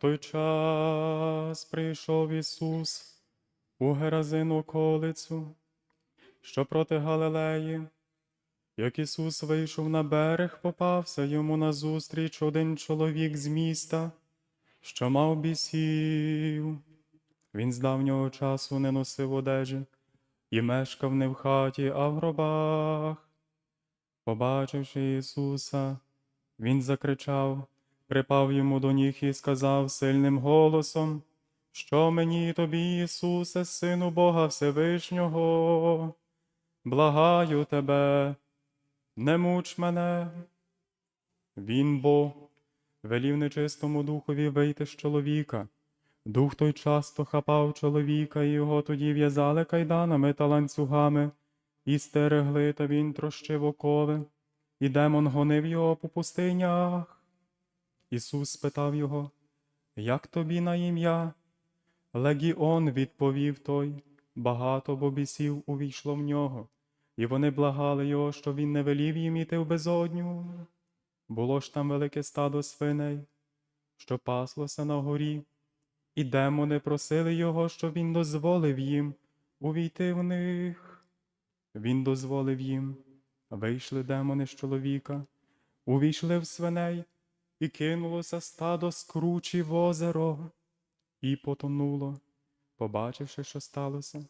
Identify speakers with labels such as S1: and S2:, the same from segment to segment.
S1: той час прийшов Ісус у Геразину околицю, що проти Галилеї. Як Ісус вийшов на берег, попався йому назустріч один чоловік з міста, що мав бісів. Він з давнього часу не носив одежі і мешкав не в хаті, а в гробах. Побачивши Ісуса, він закричав, припав йому до ніг і сказав сильним голосом, що мені тобі, Ісусе, Сину Бога Всевишнього, благаю тебе, не муч мене. Він бо велів нечистому духові вийти з чоловіка. Дух той часто хапав чоловіка, і його тоді в'язали кайданами та ланцюгами, і стерегли, та він трощив окови, і демон гонив його по пустинях. Ісус спитав його, як тобі на ім'я? Легіон відповів той, багато бо бісів увійшло в нього, і вони благали його, що він не велів їм іти в безодню. Було ж там велике стадо свиней, що паслося на горі, і демони просили його, щоб він дозволив їм увійти в них. Він дозволив їм. Вийшли демони з чоловіка, увійшли в свиней, і кинулося стадо з кручі в озеро, і потонуло. Побачивши, що сталося,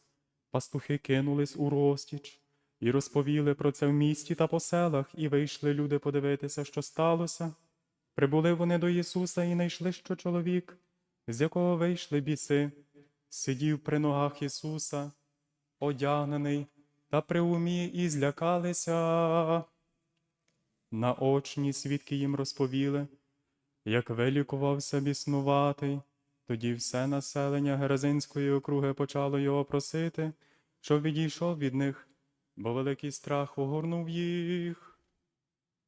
S1: пастухи кинулись у розтіч і розповіли про це в місті та по селах, і вийшли люди подивитися, що сталося. Прибули вони до Ісуса і знайшли, що чоловік, з якого вийшли біси, сидів при ногах Ісуса, одягнений та при умі, і злякалися. Наочні свідки їм розповіли, як вилікувався біснуватий. Тоді все населення Геразинської округи почало його просити, щоб відійшов від них, бо великий страх огорнув їх.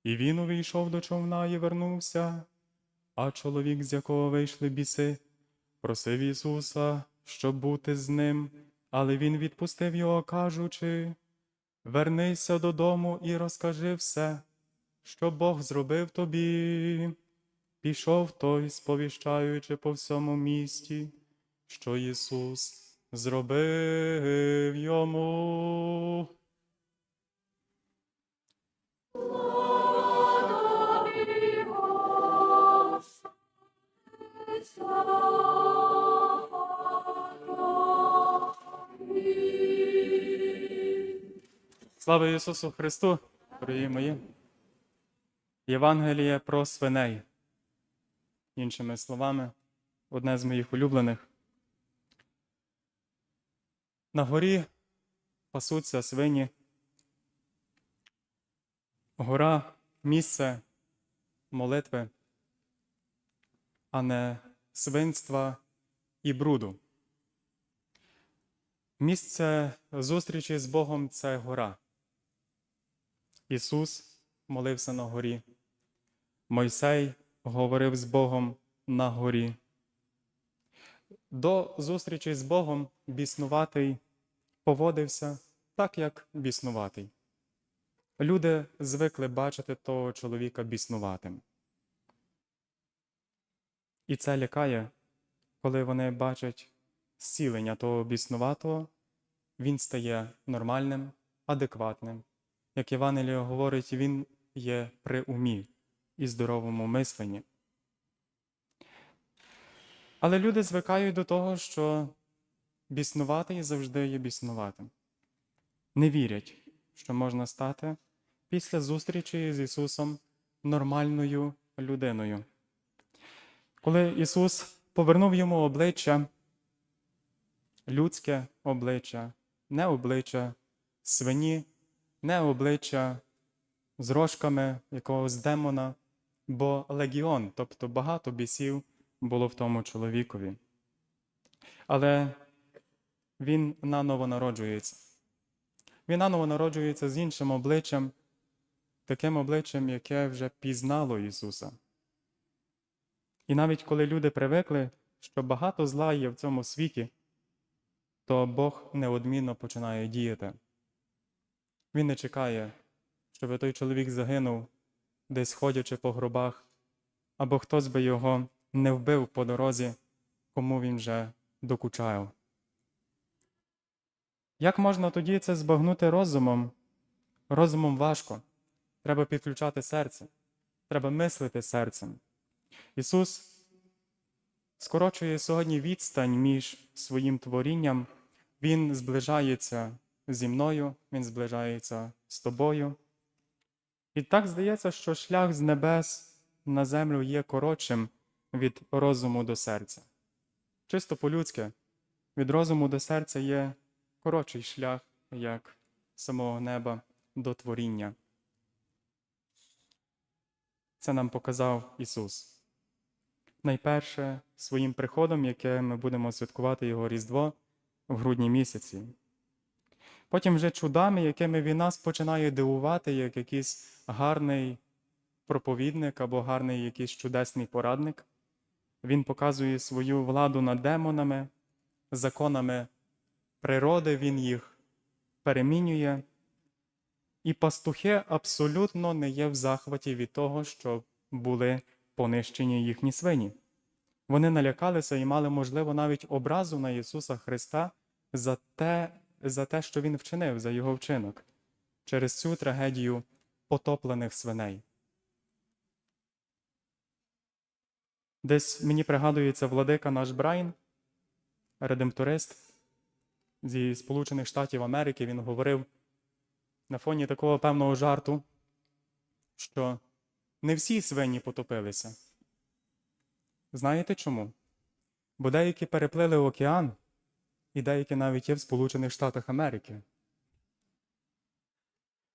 S1: І він увійшов до човна і вернувся, а чоловік, з якого вийшли біси, просив Ісуса, щоб бути з ним, але він відпустив його, кажучи: Вернися додому і розкажи все, що Бог зробив тобі. Пішов той, сповіщаючи по всьому місті, що Ісус зробив йому. Слава Ісусу Христу, дорогі мої! Євангеліє про свиней. Іншими словами, одне з моїх улюблених. На горі пасуться свині. Гора місце молитви, а не свинства і бруду. Місце зустрічі з Богом це гора. Ісус молився на горі. Мойсей говорив з Богом на горі. До зустрічі з Богом біснуватий поводився так, як біснуватий. Люди звикли бачити того чоловіка біснуватим. І це лякає, коли вони бачать зцілення того біснуватого, він стає нормальним, адекватним. Як Євангеліє говорить, він є при умі і здоровому мисленні. Але люди звикають до того, що біснуватий завжди є біснуватим. Не вірять, що можна стати після зустрічі з Ісусом нормальною людиною. Коли Ісус повернув йому обличчя, людське обличчя, не обличчя свині, не обличчя з рожками якогось демона, бо легіон, тобто багато бісів, було в тому чоловікові. Але він наново народжується. Він наново народжується з іншим обличчям, таким обличчям, яке вже пізнало Ісуса. І навіть коли люди привикли, що багато зла є в цьому світі, то Бог неодмінно починає діяти. Він не чекає, щоб той чоловік загинув, десь ходячи по гробах, або хтось би його не вбив по дорозі, кому він вже докучав. Як можна тоді це збагнути розумом? Розумом важко. Треба підключати серце, треба мислити серцем. Ісус скорочує сьогодні відстань між своїм творінням, Він зближається зі мною, Він зближається з тобою. І так здається, що шлях з небес на землю є коротшим від розуму до серця. Чисто по-людськи, від розуму до серця є коротший шлях, як самого неба до творіння. Це нам показав Ісус. Найперше своїм приходом, яке ми будемо святкувати Його Різдво в грудні місяці. Потім вже чудами, якими він нас починає дивувати, як якийсь гарний проповідник або гарний якийсь чудесний порадник. Він показує свою владу над демонами, законами природи, він їх перемінює. І пастухи абсолютно не є в захваті від того, що були понищені їхні свині. Вони налякалися і мали, можливо, навіть образу на Ісуса Христа за те, за те, що Він вчинив, за Його вчинок, через цю трагедію потоплених свиней. Десь мені пригадується владика наш Брайан, редемторист зі Сполучених Штатів Америки, він говорив на фоні такого певного жарту, що не всі свині потопилися. Знаєте чому? Бо деякі переплили океан, і деякі навіть є в Сполучених Штатах Америки.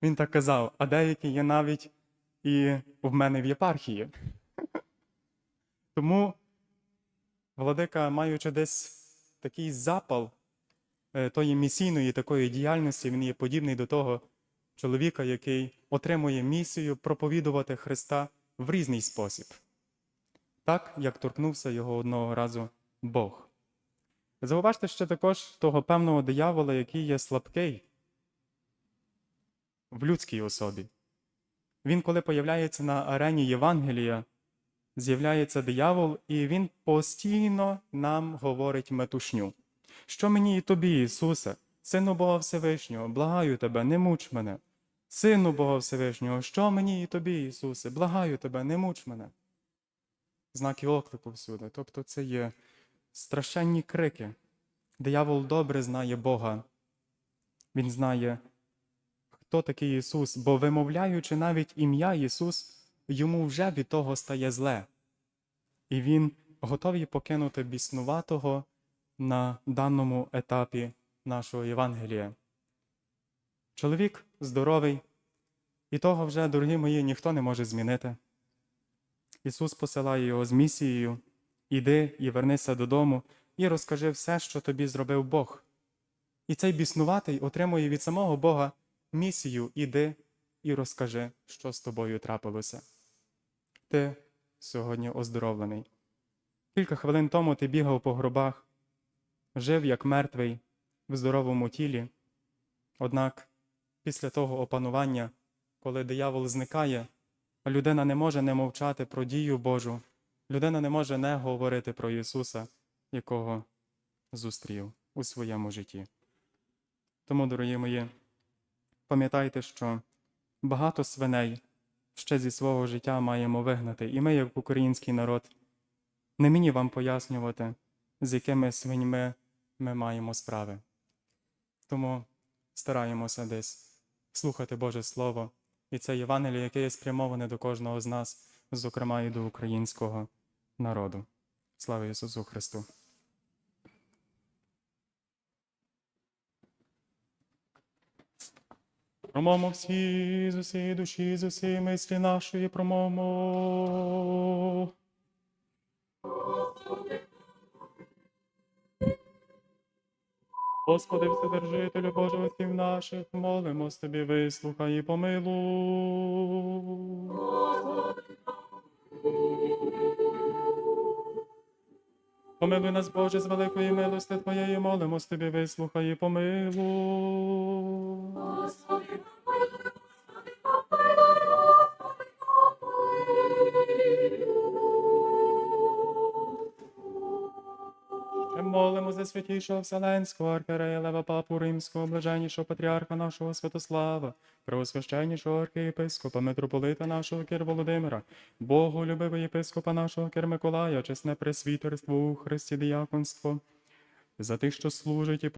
S1: Він так казав, а деякі є навіть і в мене в єпархії. Тому, владика, маючи десь такий запал е, тої місійної такої діяльності, він є подібний до того чоловіка, який отримує місію проповідувати Христа в різний спосіб, так як торкнувся його одного разу Бог. Зауважте ще також того певного диявола, який є слабкий в людській особі. Він, коли появляється на арені Євангелія, з'являється диявол, і він постійно нам говорить метушню. Що мені і тобі, Ісусе, Сину Бога Всевишнього, благаю тебе, не муч мене. Сину Бога Всевишнього, що мені і тобі, Ісусе, благаю тебе, не муч мене. Знаки оклику всюди. Тобто це є страшенні крики. Диявол добре знає Бога. Він знає, хто такий Ісус, бо вимовляючи навіть ім'я Ісус, йому вже від того стає зле. І Він готовий покинути біснуватого на даному етапі нашого Євангелія. Чоловік здоровий, і того вже, дорогі мої, ніхто не може змінити. Ісус посилає його з місією іди і вернися додому, і розкажи все, що тобі зробив Бог. І цей біснуватий отримує від самого Бога місію іди і розкажи, що з тобою трапилося. Ти сьогодні оздоровлений. Кілька хвилин тому ти бігав по гробах, жив як мертвий в здоровому тілі. Однак після того опанування, коли диявол зникає, людина не може не мовчати про дію Божу, людина не може не говорити про Ісуса, якого зустрів у своєму житті. Тому, дорогі мої, пам'ятайте, що багато свиней ще зі свого життя маємо вигнати, і ми, як український народ, не мені вам пояснювати, з якими свиньми ми маємо справи. Тому стараємося десь слухати Боже Слово і це Євангеліє, яке є спрямоване до кожного з нас, зокрема і до українського народу. Слава Ісусу Христу! Промовмо всі з усієї душі, з усієї мислі нашої промовмо. Господи, Вседержителю Боже отців наших, молимось Тобі, вислухай і помилуй. Помилуй нас, Боже, з великої милости Твоєї, молимось Тобі, вислухай і помилуй. Молимо за святішого Вселенського архієрея Лева Папу Римського, блаженнішого патріарха нашого Святослава, преосвященнішого архієпископа, митрополита нашого Кир Володимира, Богу любивого єпископа нашого Кир Миколая, чесне пресвітерство у Христі діяконство, за тих, що служить і